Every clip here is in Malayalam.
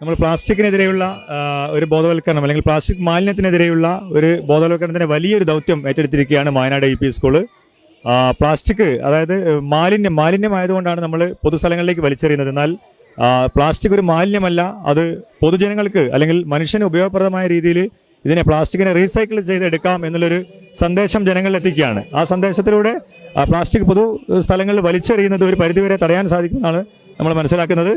നമ്മൾ പ്ലാസ്റ്റിക്കിനെതിരെയുള്ള ഒരു ബോധവൽക്കരണം അല്ലെങ്കിൽ പ്ലാസ്റ്റിക് മാലിന്യത്തിനെതിരെയുള്ള ഒരു ബോധവൽക്കരണത്തിന്റെ വലിയൊരു ദൗത്യം ഏറ്റെടുത്തിരിക്കുകയാണ് Wayanad I P school. Plastic അതായത് മാലിന്യം മാലിന്യമായതുകൊണ്ടാണ് നമ്മൾ പൊതുസ്ഥലങ്ങളിലേക്ക് വലിച്ചെറിയുന്നത്. എന്നാൽ പ്ലാസ്റ്റിക് ഒരു മാലിന്യമല്ല. അത് പൊതുജനങ്ങൾക്ക് അല്ലെങ്കിൽ മനുഷ്യന് ഉപയോഗപ്രദമായ രീതിയിൽ ഇതിനെ പ്ലാസ്റ്റിക്കിനെ റീസൈക്കിൾ ചെയ്തെടുക്കാം എന്നുള്ളൊരു സന്ദേശം ജനങ്ങളിൽ എത്തിക്കുകയാണ്. ആ സന്ദേശത്തിലൂടെ പ്ലാസ്റ്റിക് പൊതു സ്ഥലങ്ങളിൽ വലിച്ചെറിയുന്നത് ഒരു പരിധിവരെ തടയാൻ സാധിക്കുമെന്നാണ് നമ്മൾ മനസ്സിലാക്കുന്നത്.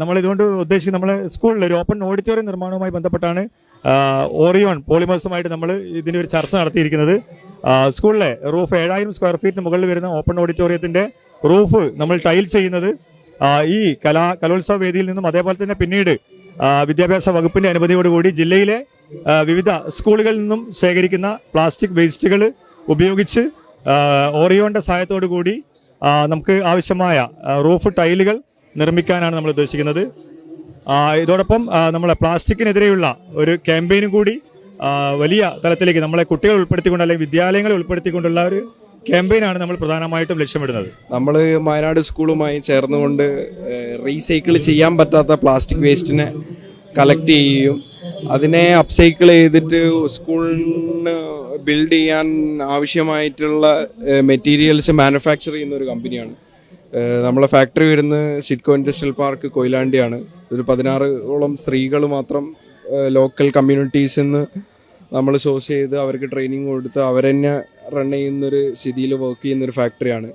നമ്മൾ ഇതുകൊണ്ട് ഉദ്ദേശിക്കുന്നത് നമ്മൾ സ്കൂളിൽ ഒരു ഓപ്പൺ ഓഡിറ്റോറിയം നിർമ്മാണവുമായി ബന്ധപ്പെട്ടാണ് ഓറിയോൺ പോളിമേഴ്സുമായിട്ട് നമ്മൾ ഇതിന്റെ ഒരു ചർച്ച നടത്തിയിരിക്കുന്നത്. സ്കൂളിലെ റൂഫ് ഏഴായിരം സ്ക്വയർ ഫീറ്റിന് മുകളിൽ വരുന്ന ഓപ്പൺ ഓഡിറ്റോറിയത്തിന്റെ റൂഫ് നമ്മൾ ടൈൽ ചെയ്യുന്നത് ഈ കലാ കലോത്സവ വേദിയിൽ നിന്നും അതേപോലെ തന്നെ പിന്നീട് വിദ്യാഭ്യാസ വകുപ്പിന്റെ അനുമതിയോടുകൂടി ജില്ലയിലെ വിവിധ സ്കൂളുകളിൽ നിന്നും ശേഖരിക്കുന്ന പ്ലാസ്റ്റിക് വേസ്റ്റുകൾ ഉപയോഗിച്ച് ഓറിയോന്റെ സഹായത്തോടു കൂടി നമുക്ക് ആവശ്യമായ റൂഫ് ടൈലുകൾ നിർമ്മിക്കാനാണ് നമ്മൾ ഉദ്ദേശിക്കുന്നത്. ഇതോടൊപ്പം നമ്മളെ പ്ലാസ്റ്റിക്കിനെതിരെയുള്ള ഒരു ക്യാമ്പയിനും കൂടി വലിയ തലത്തിലേക്ക് നമ്മളെ കുട്ടികൾ ഉൾപ്പെടുത്തിക്കൊണ്ട് അല്ലെങ്കിൽ വിദ്യാലയങ്ങളെ ഉൾപ്പെടുത്തിക്കൊണ്ടുള്ള ഒരു ക്യാമ്പയിനാണ് നമ്മൾ പ്രധാനമായിട്ടും ലക്ഷ്യമിടുന്നത്. നമ്മൾ വയനാട് സ്കൂളുമായി ചേർന്നുകൊണ്ട് റീസൈക്കിൾ ചെയ്യാൻ പറ്റാത്ത പ്ലാസ്റ്റിക് വേസ്റ്റിനെ കളക്ട് ചെയ്യുകയും അതിനെ അപ്സൈക്കിൾ ചെയ്തിട്ട് സ്കൂളിന് ബിൽഡ് ചെയ്യാൻ ആവശ്യമായിട്ടുള്ള മെറ്റീരിയൽസ് മാനുഫാക്ചർ ചെയ്യുന്ന ഒരു കമ്പനിയാണ്. നമ്മളെ ഫാക്ടറി വരുന്നത് സിഡ്കോ ഇൻഡസ്ട്രിയൽ പാർക്ക് കൊയിലാണ്ടിയാണ്. ഒരു പതിനാറോളം സ്ത്രീകൾ മാത്രം ലോക്കൽ കമ്മ്യൂണിറ്റീസിൽ നിന്ന് നമ്മൾ സോഴ്സ് ചെയ്ത് അവർക്ക് ട്രെയിനിങ് കൊടുത്ത് അവരെന്നെ റൺ ചെയ്യുന്നൊരു സ്ഥിതിയിൽ വർക്ക് ചെയ്യുന്നൊരു ഫാക്ടറിയാണ്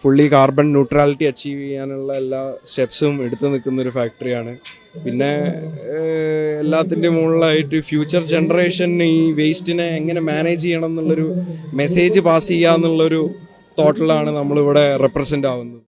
ഫുള്ളി കാർബൺ ന്യൂട്രാലിറ്റി അച്ചീവ് ചെയ്യാനുള്ള എല്ലാ സ്റ്റെപ്സും എടുത്തു നിൽക്കുന്ന ഒരു ഫാക്ടറിയാണ് പിന്നെ എല്ലാത്തിന്റെ മുകളിലായിട്ട് ഫ്യൂച്ചർ ജനറേഷൻ ഈ വേസ്റ്റിനെ എങ്ങനെ മാനേജ് ചെയ്യണം എന്നുള്ളൊരു മെസ്സേജ് പാസ് ചെയ്യുക എന്നുള്ളൊരു തോട്ടിലാണ് നമ്മളിവിടെ റെപ്രസെന്റ് ആവുന്നത്.